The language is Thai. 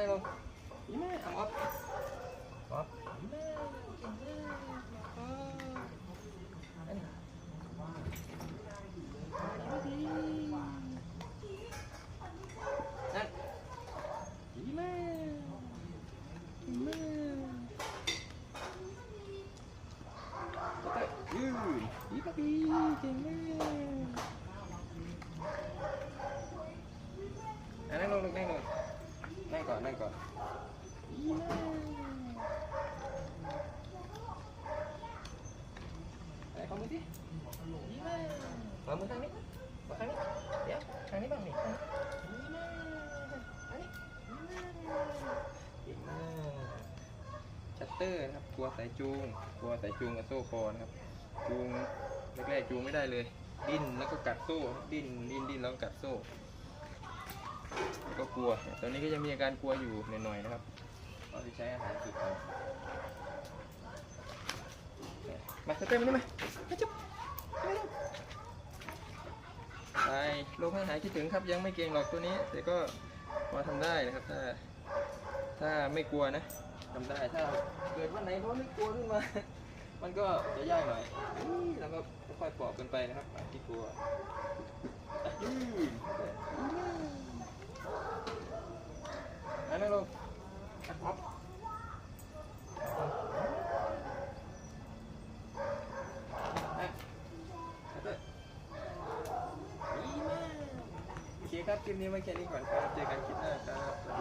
Entscheidung. E-Mail am Ort. Ort. E-Mail. Baby, baby, baby. นั่งก่อนนั่งก่อนดีมากไหนขอมือสิดีมากขอมือข้างนี้ขอข้างนี้ เดี๋ยวข้างนี้บ้างนี่ข้างนี้ดีมากอันนี้ดีมากเก่งมากชัตเตอร์นะครับกลัวสายจูงกลัวสายจูงกับโซ่คอนะครับ จูงแรกๆจูงไม่ได้เลย ดิ้นแล้วก็กัดโซ่ครับดิ้นดิ้นดิ้นแล้วก็กัดโซ่แล้ว ก็กลัว ตอนนี้ก็ยังมีอาการกลัวอยู่หน่อยๆนะครับ ก็จะใช้อาหารฝึกเอามาเตอร์มานี่มามาจุ๊บมาลูกไปโลกให้หายคิดถึงครับ ยังไม่เก่งหรอกตัวนี้ แต่ก็พอทำได้นะครับ ถ้า ถ้าไม่กลัวนะทำได้ ถ้าเกิดวันไหนเพราะไม่กลัวขึ้นมา มันก็จะยากหน่อยแล้วก็ค่อยๆปอกกันไปนะครับที่กลัวอื้ออันนั้นลงอะอ๊อฟอะแล้วก็ดีมากโอเคครับคลิปนี้ไว้แค่นี้ก่อนครับ เจอกันคลิปหน้าครับ